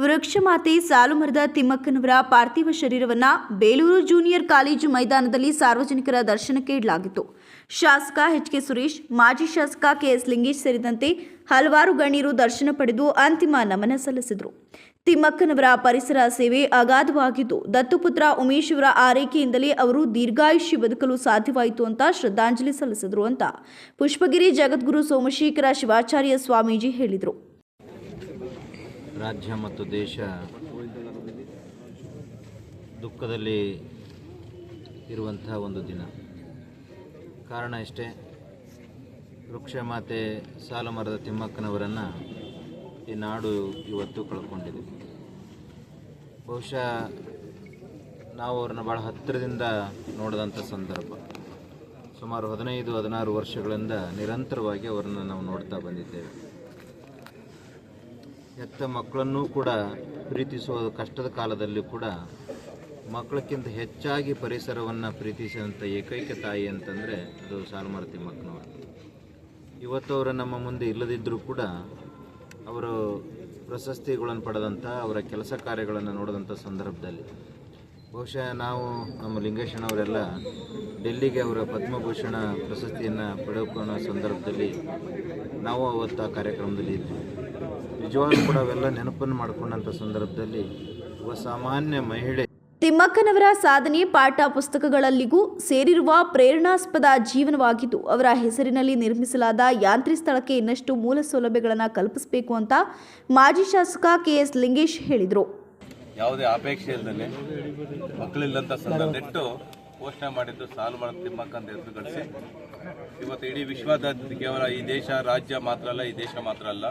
ವೃಕ್ಷಮಾತೆ ಸಾಲುಮರದ ತಿಮ್ಮಕ್ಕನವರ ಪಾರ್ಥಿವ ಶರೀರವನ್ನು ಬೇಲೂರು ಜೂನಿಯರ್ ಕಾಲೇಜು ಮೈದಾನದಲ್ಲಿ ಸಾರ್ವಜನಿಕರ ದರ್ಶನಕ್ಕೆ ಇಡಲಾಗಿತ್ತು. ಶಾಸಕ ಎಚ್ ಕೆ ಸುರೇಶ್, ಮಾಜಿ ಶಾಸಕ ಕೆಎಸ್ ಲಿಂಗೇಶ್ ಸೇರಿದಂತೆ ಹಲವಾರು ಗಣ್ಯರು ದರ್ಶನ ಪಡೆದು ಅಂತಿಮ ನಮನ ಸಲ್ಲಿಸಿದರು. ತಿಮ್ಮಕ್ಕನವರ ಪರಿಸರ ಸೇವೆ ಅಗಾಧವಾಗಿದ್ದು, ದತ್ತುಪುತ್ರ ಉಮೇಶ್ ಅವರ ಆರೈಕೆಯಿಂದಲೇ ಅವರು ದೀರ್ಘಾಯುಷ್ಯ ಬದುಕಲು ಸಾಧ್ಯವಾಯಿತು ಅಂತ ಶ್ರದ್ಧಾಂಜಲಿ ಸಲ್ಲಿಸಿದರು ಅಂತ ಪುಷ್ಪಗಿರಿ ಜಗದ್ಗುರು ಸೋಮಶೇಖರ ಶಿವಾಚಾರ್ಯ ಸ್ವಾಮೀಜಿ ಹೇಳಿದರು. ರಾಜ್ಯ ಮತ್ತು ದೇಶ ದುಃಖದಲ್ಲಿ ಇರುವಂತಹ ಒಂದು ದಿನ. ಕಾರಣ ಇಷ್ಟೇ ವೃಕ್ಷ ವೃಕ್ಷಮಾತೆ ಸಾಲುಮರದ ತಿಮ್ಮಕ್ಕನವರನ್ನು ಈ ನಾಡು ಇವತ್ತು ಕಳ್ಕೊಂಡಿದೆ. ಬಹುಶಃ ನಾವು ಅವ್ರನ್ನ ಭಾಳ ಹತ್ತಿರದಿಂದ ನೋಡಿದಂಥ ಸಂದರ್ಭ. ಸುಮಾರು ಹದಿನೈದು, ಹದಿನಾರು ವರ್ಷಗಳಿಂದ ನಿರಂತರವಾಗಿ ಅವರನ್ನು ನಾವು ನೋಡ್ತಾ ಬಂದಿದ್ದೇವೆ. ಹೆತ್ತ ಮಕ್ಕಳನ್ನೂ ಕೂಡ ಪ್ರೀತಿಸುವ ಕಷ್ಟದ ಕಾಲದಲ್ಲಿ ಕೂಡ ಮಕ್ಕಳಕ್ಕಿಂತ ಹೆಚ್ಚಾಗಿ ಪರಿಸರವನ್ನು ಪ್ರೀತಿಸಿದಂಥ ಏಕೈಕ ತಾಯಿ ಅಂತಂದರೆ ಅದು ಸಾಲುಮಾರತಿ ತಿಮ್ಮಕ್ಕನವರು ಇವತ್ತು ಅವರು ನಮ್ಮ ಮುಂದೆ ಇಲ್ಲದಿದ್ದರೂ ಕೂಡ ಅವರು ಪ್ರಶಸ್ತಿಗಳನ್ನು ಪಡೆದಂಥ ಅವರ ಕೆಲಸ ಕಾರ್ಯಗಳನ್ನು ನೋಡಿದಂಥ ಸಂದರ್ಭದಲ್ಲಿ. ಬಹುಶಃ ನಾವು ನಮ್ಮ ಲಿಂಗೇಶನವರೆಲ್ಲ ಡೆಲ್ಲಿಗೆ ಅವರ ಪದ್ಮಭೂಷಣ ಪ್ರಶಸ್ತಿಯನ್ನು ಪಡೆದುಕೊಳ್ಳೋ ಸಂದರ್ಭದಲ್ಲಿ ನಾವು ಅವತ್ತು ಆ ಕಾರ್ಯಕ್ರಮದಲ್ಲಿ ಇದ್ವಿ. ನಿಜವಾಗ್ಲೂ ಕೂಡ ಅವೆಲ್ಲ ನೆನಪನ್ನು ಮಾಡಿಕೊಂಡಂತ ಸಂದರ್ಭದಲ್ಲಿ ಒಬ್ಬ ಸಾಮಾನ್ಯ ಮಹಿಳೆ ತಿಮ್ಮಕ್ಕನವರ ಸಾಧನೆ ಪಾಠ ಪುಸ್ತಕಗಳಲ್ಲಿಗೂ ಸೇರಿರುವ ಪ್ರೇರಣಾಸ್ಪದ ಜೀವನವಾಗಿದ್ದು ಅವರ ಹೆಸರಿನಲ್ಲಿ ನಿರ್ಮಿಸಲಾದ ಯಾಂತ್ರಿ ಸ್ಥಳಕ್ಕೆ ಇನ್ನಷ್ಟು ಮೂಲ ಸೌಲಭ್ಯಗಳನ್ನು ಕಲ್ಪಿಸಬೇಕು ಅಂತ ಮಾಜಿ ಶಾಸಕ ಕೆ ಎಸ್ ಲಿಂಗೇಶ್ ಹೇಳಿದರು. ಯಾವುದೇ ಅಪೇಕ್ಷೆ ಇಲ್ಲದೆ ಮಕ್ಕಳಿಲ್ಲಂತ ಸಂದರ್ಭದಟ್ಟು ಘೋಷಣೆ ಮಾಡಿದ್ದು ಸಾಲು ಮಾಡ ತಿಮ್ಮಕ್ಕ ಅಂತ ಹೆಸರು ಗಳಿಸಿ ಇವತ್ತು ಇಡೀ ವಿಶ್ವಾದ್ಯಂತ ಕೇವಲ ಈ ದೇಶ ರಾಜ್ಯ ಮಾತ್ರ ಅಲ್ಲ ಈ ದೇಶ ಮಾತ್ರ ಅಲ್ಲ.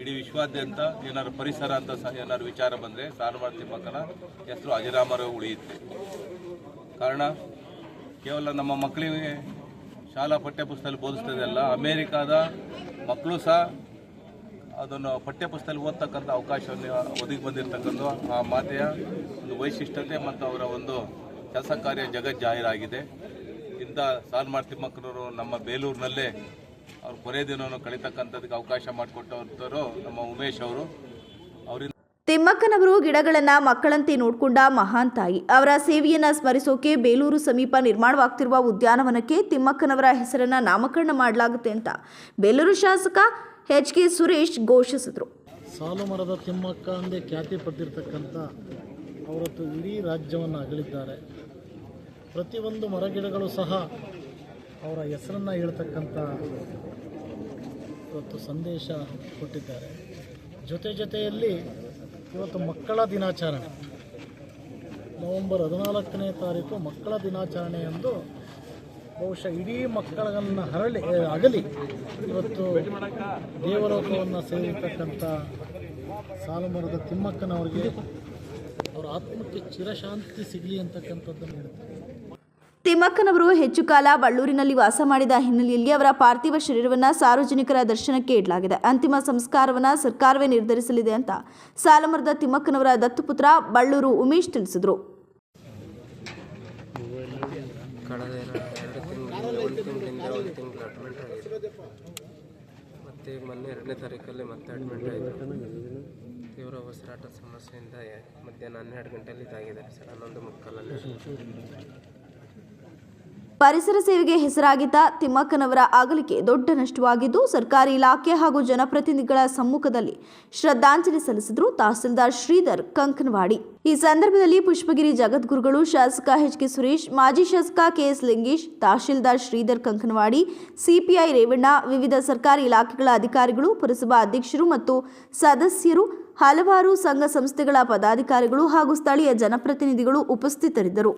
ಇಡೀ ವಿಶ್ವಾದ್ಯಂತ ಏನಾದ್ರು ಪರಿಸರ ಅಂತ ಸಹ ಏನಾದ್ರು ವಿಚಾರ ಬಂದರೆ ಸಾರ್ವಾರ್ಥಿ ತಿಮ್ಮಕ್ಕನ ಹೆಸರು ಅಜರಾಮರ ಉಳಿಯುತ್ತೆ. ಕಾರಣ, ಕೇವಲ ನಮ್ಮ ಮಕ್ಕಳಿಗೆ ಶಾಲಾ ಪಠ್ಯಪುಸ್ತಕದಲ್ಲಿ ಬೋಧಿಸ್ತದಲ್ಲ ಅಮೇರಿಕಾದ ಮಕ್ಕಳು ಸಹ ಅದನ್ನು ಪಠ್ಯಪುಸ್ತಕದಲ್ಲಿ ಓದ್ತಕ್ಕಂಥ ಅವಕಾಶವನ್ನು ಒದಗಿ ಬಂದಿರತಕ್ಕಂಥ ಆ ಮಾತೆಯ ಒಂದು ವೈಶಿಷ್ಟ್ಯತೆ ಮತ್ತು ಅವರ ಒಂದು ಕೆಲಸ ಕಾರ್ಯ ಜಗಜ್ಜಾಹಿರಾಗಿದೆ ಇಂಥ ಸಾಲ್ಮಾರ್ ತಿಮ್ಮಕ್ಕನವರು ನಮ್ಮ ಬೇಲೂರಿನಲ್ಲೇ ಅವ್ರ ಕೊನೆ ದಿನವನ್ನು ಕಳೀತಕ್ಕಂಥದ್ದಕ್ಕೆ ಅವಕಾಶ ಮಾಡಿಕೊಟ್ಟವರು ನಮ್ಮ ಉಮೇಶ್ ಅವರು. ಅವರಿಂದ ತಿಮ್ಮಕ್ಕನವರು ಗಿಡಗಳನ್ನ ಮಕ್ಕಳಂತೆ ನೋಡ್ಕೊಂಡ ಮಹಾನ್ ತಾಯಿ. ಅವರ ಸೇವೆಯನ್ನ ಸ್ಮರಿಸೋಕೆ ಬೇಲೂರು ಸಮೀಪ ನಿರ್ಮಾಣವಾಗ್ತಿರುವ ಉದ್ಯಾನವನಕ್ಕೆ ತಿಮ್ಮಕ್ಕನವರ ಹೆಸರನ್ನ ನಾಮಕರಣ ಮಾಡಲಾಗುತ್ತೆ ಅಂತ ಬೇಲೂರು ಶಾಸಕ ಎಚ್ ಕೆ ಸುರೇಶ್ ಘೋಷಿಸಿದರು. ಸಾಲು ಮರದ ತಿಮ್ಮಕ್ಕ ಅಂದೇ ಖ್ಯಾತಿ ಪಡೆದಿರ್ತಕ್ಕಂಥ ಅವರತ್ತು ಇಡೀ ರಾಜ್ಯವನ್ನು ಅಗಲಿದ್ದಾರೆ ಪ್ರತಿಯೊಂದು ಮರಗಿಡಗಳು ಸಹ ಅವರ ಹೆಸರನ್ನು ಹೇಳ್ತಕ್ಕಂಥ ಇವತ್ತು ಸಂದೇಶ ಕೊಟ್ಟಿದ್ದಾರೆ. ಜೊತೆ ಜೊತೆಯಲ್ಲಿ ಇವತ್ತು ಮಕ್ಕಳ ದಿನಾಚರಣೆ. ನವೆಂಬರ್ ಹದಿನಾಲ್ಕನೇ ತಾರೀಕು ಮಕ್ಕಳ ದಿನಾಚರಣೆ ಎಂದು ಬಹುಶಃ ಇಡೀ ಮಕ್ಕಳನ್ನು ಹರಳಿ ಅಗಲಿ ಇವತ್ತು ದೇವಲೋಕವನ್ನು ಸೇರಿರ್ತಕ್ಕಂಥ ಸಾಲುಮರದ ತಿಮ್ಮಕ್ಕನವರಿಗೆ ಅವರ ಆತ್ಮಕ್ಕೆ ಚಿರಶಾಂತಿ ಸಿಗಲಿ ಅಂತಕ್ಕಂಥದ್ದನ್ನು ಹೇಳ್ತಾರೆ. ತಿಮ್ಮಕ್ಕನವರು ಹೆಚ್ಚು ಕಾಲ ಬಳ್ಳೂರಿನಲ್ಲಿ ವಾಸ ಮಾಡಿದ ಹಿನ್ನೆಲೆಯಲ್ಲಿ ಅವರ ಪಾರ್ಥಿವ ಶರೀರವನ್ನು ಸಾರ್ವಜನಿಕರ ದರ್ಶನಕ್ಕೆ ಇಡಲಾಗಿದೆ. ಅಂತಿಮ ಸಂಸ್ಕಾರವನ್ನು ಸರ್ಕಾರವೇ ನಿರ್ಧರಿಸಲಿದೆ ಅಂತ ಸಾಲಮರದ ತಿಮ್ಮಕ್ಕನವರ ದತ್ತುಪುತ್ರ ಬಳ್ಳೂರು ಉಮೇಶ್ ತಿಳಿಸಿದರು. ಮತ್ತು ಮೊನ್ನೆ ಎರಡನೇ ತಾರೀಕಲ್ಲಿ ಮತ್ತೆ ಅಡ್ಮಿಟ್ ಆಯಿತು. ತೀವ್ರ ಉಸಿರಾಟ ಸಮಸ್ಯೆಯಿಂದ ಮಧ್ಯಾಹ್ನ ಹನ್ನೆರಡು ಗಂಟೆಯಲ್ಲಿ ಇದಾಗಿದೆ ಸರ್. ಹನ್ನೊಂದು ಮುಕ್ಕಾಲಲ್ಲಿ. ಪರಿಸರ ಸೇವೆಗೆ ಹೆಸರಾಗಿದ್ದ ತಿಮ್ಮಕ್ಕನವರ ಅಗಲಿಕೆ ದೊಡ್ಡ ನಷ್ಟವಾಗಿದ್ದು, ಸರ್ಕಾರಿ ಇಲಾಖೆ ಹಾಗೂ ಜನಪ್ರತಿನಿಧಿಗಳ ಸಮ್ಮುಖದಲ್ಲಿ ಶ್ರದ್ಧಾಂಜಲಿ ಸಲ್ಲಿಸಿದರು ತಹಸೀಲ್ದಾರ್ ಶ್ರೀಧರ್ ಕಂಕನವಾಡಿ. ಈ ಸಂದರ್ಭದಲ್ಲಿ ಪುಷ್ಪಗಿರಿ ಜಗದ್ಗುರುಗಳು ಶಾಸಕ ಎಚ್ ಕೆ ಸುರೇಶ್, ಮಾಜಿ ಶಾಸಕ ಕೆಎಸ್ ಲಿಂಗೇಶ್ ತಹಶೀಲ್ದಾರ್ ಶ್ರೀಧರ್ ಕಂಕನವಾಡಿ, ಸಿಪಿಐ ರೇವಣ್ಣ, ವಿವಿಧ ಸರ್ಕಾರಿ ಇಲಾಖೆಗಳ ಅಧಿಕಾರಿಗಳು, ಪುರಸಭಾ ಅಧ್ಯಕ್ಷರು ಮತ್ತು ಸದಸ್ಯರು, ಹಲವಾರು ಸಂಘ ಸಂಸ್ಥೆಗಳ ಪದಾಧಿಕಾರಿಗಳು ಹಾಗೂ ಸ್ಥಳೀಯ ಜನಪ್ರತಿನಿಧಿಗಳು ಉಪಸ್ಥಿತರಿದ್ದರು.